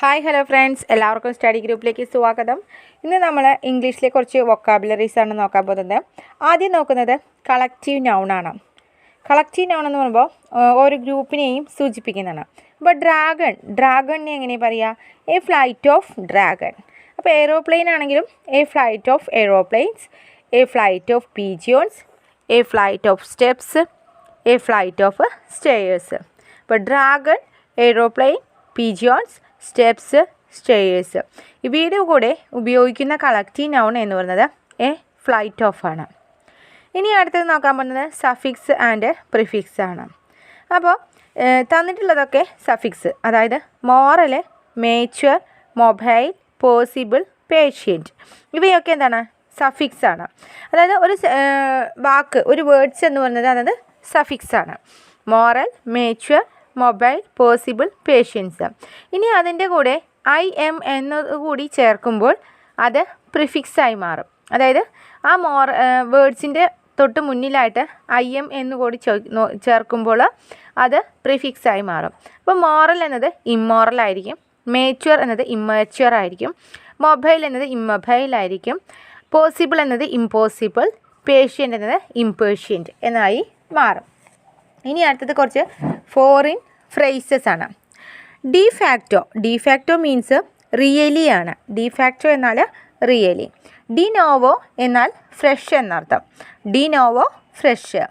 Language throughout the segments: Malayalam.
ഹായ് ഹലോ ഫ്രണ്ട്സ് എല്ലാവർക്കും സ്റ്റഡി ഗ്രൂപ്പിലേക്ക് സ്വാഗതം. ഇന്ന് നമ്മൾ ഇംഗ്ലീഷിലെ കുറച്ച് വൊക്കാബുലറീസ് ആണ് നോക്കാൻ പോകുന്നത്. ആദ്യം നോക്കുന്നത് കളക്റ്റീവ് നൗണാണ് കളക്റ്റീവ് നൗൺ എന്ന് പറയുമ്പോൾ ഒരു ഗ്രൂപ്പിനെയും സൂചിപ്പിക്കുന്നതാണ്. അപ്പോൾ ഡ്രാഗൺ ഡ്രാഗണിനെ എങ്ങനെ പറയുക എ ഫ്ലൈറ്റ് ഓഫ് ഡ്രാഗൺ അപ്പോൾ എയ്റോപ്ലെയിൻ ആണെങ്കിലും a flight of aeroplanes a flight of pigeons a flight of steps a flight of stairs അപ്പോൾ dragon aeroplane pigeons steps stairs. ഇവയുടെ കൂടെ ഉപയോഗിക്കുന്ന കളക്റ്റീവ് നൗൺ എന്ന് പറയുന്നത് എ ഫ്ലൈറ്റ് ഓഫ് ആണ്. ഇനി അടുത്തത് നോക്കാൻ പോകുന്നത് സഫിക്സ് ആൻഡ് പ്രിഫിക്സ് ആണ്. അപ്പോൾ തന്നിട്ടുള്ളതൊക്കെ സഫിക്സ് അതായത് moral mature mobile possible patient ഇവയൊക്കെ എന്താണ്? സഫിക്സ് ആണ്. അതായത് ഒരു വാക്ക് ഒരു വേർഡ്സ് എന്ന് പറയുന്നത് അതായത് സഫിക്സ് ആണ്. Moral mature mobile possible patience ഇനി അതിന്റെ കൂടെ ഐ എം എന്നതുകൂടി ചേർക്കുമ്പോൾ അത് പ്രിഫിക്സായി മാറും. അതായത് ആ മോർ വേർഡ്സിന്റെ തൊട്ട് മുന്നിലായിട്ട് ഐ എം എന്ന് കൂടി ചോ- ചേർക്കുമ്പോൾ അത് പ്രിഫിക്സായി മാറും. അപ്പോൾ മോറൽ എന്നത് ഇമ്മോറൽ ആയിരിക്കും. മേച്വർ എന്നത് ഇമ്മേച്വർ ആയിരിക്കും. മൊബൈൽ എന്നത് ഇമ്മൊബൈൽ ആയിരിക്കും. പോസിബിൾ എന്നത് ഇമ്പോസിബിൾ പേഷ്യന്റ് എന്നത് ഇംപേഷ്യന്റ് എന്നായി മാറും. ഇനി അടുത്തത് കുറച്ച് ഫോറിൻ ഫ്രേസസ് ആണ്. De facto de facto means really ആണ്. ഡി ഫാക്റ്റോ എന്നാൽ റിയലി ഡി നോവോ എന്നാൽ ഫ്രഷ് എന്നർത്ഥം. De novo fresh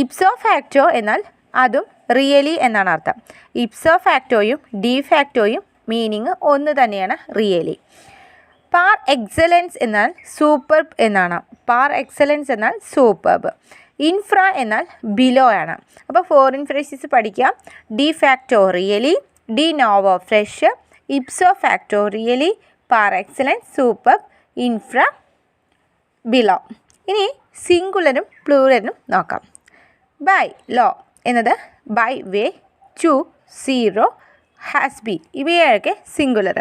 ipso facto എന്നാൽ അതും റിയലി എന്നാണ് അർത്ഥം. ഇപ്സോ ഫാക്റ്റോയും ഡി ഫാക്റ്റോയും മീനിങ് ഒന്ന് തന്നെയാണ് റിയലി പാർ എക്സലൻസ് എന്നാൽ സൂപ്പർബ് എന്നാണ്. പാർ എക്സലൻസ് എന്നാൽ സൂപ്പർബ് ഇൻഫ്ര എന്നാൽ ബിലോ ആണ്. അപ്പോൾ ഫോറിൻ ഫ്രേസസ് പഠിക്കാം. De facto really de novo fresh ipso facto really par excellence super infra below ഇനി സിംഗുലറും പ്ലൂറലും നോക്കാം. ബൈ ലോ എന്നത് by way two zero has been ഇവയൊക്കെ സിംഗുലർ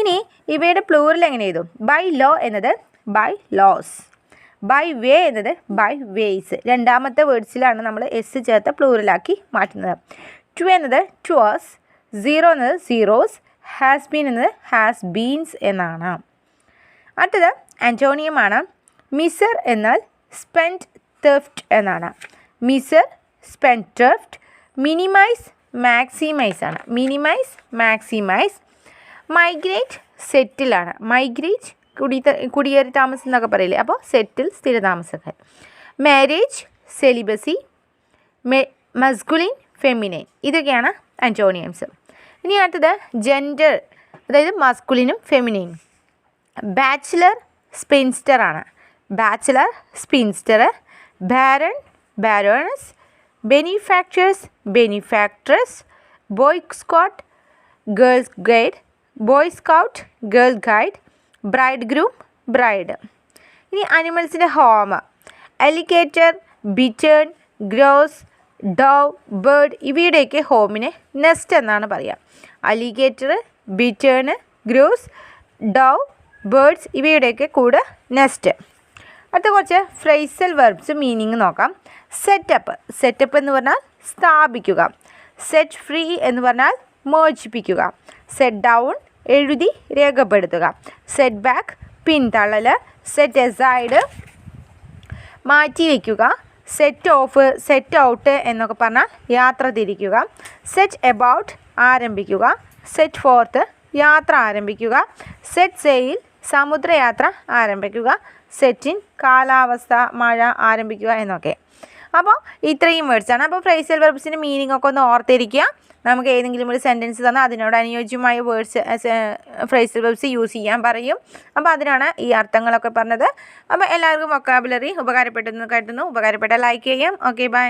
ഇനി ഇവയുടെ പ്ലൂറൽ എങ്ങനെ എഴുതും? ബൈ ലോ എന്നത് ബൈ ലോസ് ബൈ വേ എന്നത് ബൈ വേയ്സ് രണ്ടാമത്തെ വേർഡ്സിലാണ് നമ്മൾ എസ് ചേർത്ത് പ്ലൂറലാക്കി മാറ്റുന്നത്. ടു എന്നത് ടുവേഴ്സ് സീറോ എന്നത് സീറോസ് ഹാസ് ബീൻ എന്നത് ഹാസ് ബീൻസ് എന്നാണ്. അടുത്തത് ആന്റോണിയമാണ് മിസർ എന്നാൽ സ്പെൻഡ് തെഫ്റ്റ് എന്നാണ്. Miser spendthrift minimise maximise ആണ്. മിനിമൈസ് മാക്സിമൈസ് മൈഗ്രേറ്റ് സെറ്റിലാണ് മൈഗ്രേറ്റ് കുടി കുടിയേറി താമസം എന്നൊക്കെ പറയില്ലേ? അപ്പോൾ സെറ്റിൽ സ്ഥിരതാമസക്കാർ മാരേജ് സെലിബസി മെ മസ്കുലിൻ ഫെമിനൈൻ. ഇതൊക്കെയാണ് ആന്റോണിയംസ് ഇനി അടുത്തത് ജെൻഡർ അതായത് മസ്കുലിനും ഫെമിനൈനും. Bachelor spinster bachelor spinster baron baroness benefactors benefactress boy scout girls guide boy scout girl guide bride groom bride ഇനി അനിമൽസിന്റെ home alligator bittern grouse dove bird ഇവയുടെയൊക്കെ ഹോമിനെ നെസ്റ്റ് എന്നാണ് പറയുക alligator bittern grouse dove birds ഇവയുടെയൊക്കെ കൂടെ നെസ്റ്റ് അടുത്ത കുറച്ച് ഫ്രൈസൽ വെർബ്സ് മീനിങ് നോക്കാം. സെറ്റപ്പ് സെറ്റപ്പ് എന്ന് പറഞ്ഞാൽ സ്ഥാപിക്കുക. സെറ്റ് ഫ്രീ എന്ന് പറഞ്ഞാൽ മോചിപ്പിക്കുക. സെറ്റ് ഡൗൺ എഴുതി രേഖപ്പെടുത്തുക. സെറ്റ് ബാക്ക് പിന്തള്ളൽ സെറ്റ് എസൈഡ് മാറ്റിവെക്കുക സെറ്റ് ഓഫ് സെറ്റ് ഔട്ട് എന്നൊക്കെ പറഞ്ഞാൽ യാത്ര തിരിക്കുക. സെറ്റ് എബൌട്ട് ആരംഭിക്കുക. സെറ്റ് ഫോർത്ത് യാത്ര ആരംഭിക്കുക. സെറ്റ് സെയിൽ സമുദ്രയാത്ര ആരംഭിക്കുക. സെറ്റിൻ കാലാവസ്ഥ മഴ ആരംഭിക്കുക എന്നൊക്കെ. അപ്പോൾ ഇത്രയും വേർഡ്സാണ് അപ്പോൾ ഫ്രൈസൽ വെർബ്സിന്റെ മീനിങ് ഒക്കെ ഒന്ന് ഓർത്തിരിക്കുക. നമുക്ക് ഏതെങ്കിലും ഒരു സെന്റൻസ് തന്നാൽ അതിനോട് അനുയോജ്യമായ വേർഡ്സ് ഫ്രൈസൽ വെർബ്സ് യൂസ് ചെയ്യാൻ പറയും. അപ്പോൾ അതിനാണ് ഈ അർത്ഥങ്ങളൊക്കെ പറഞ്ഞത്. അപ്പോൾ എല്ലാവർക്കും വൊക്കാബുലറി ഉപകാരപ്പെട്ടെന്ന് കരുതുന്നു. ഉപകാരപ്പെട്ട ലൈക്ക് ചെയ്യാം. Okay bye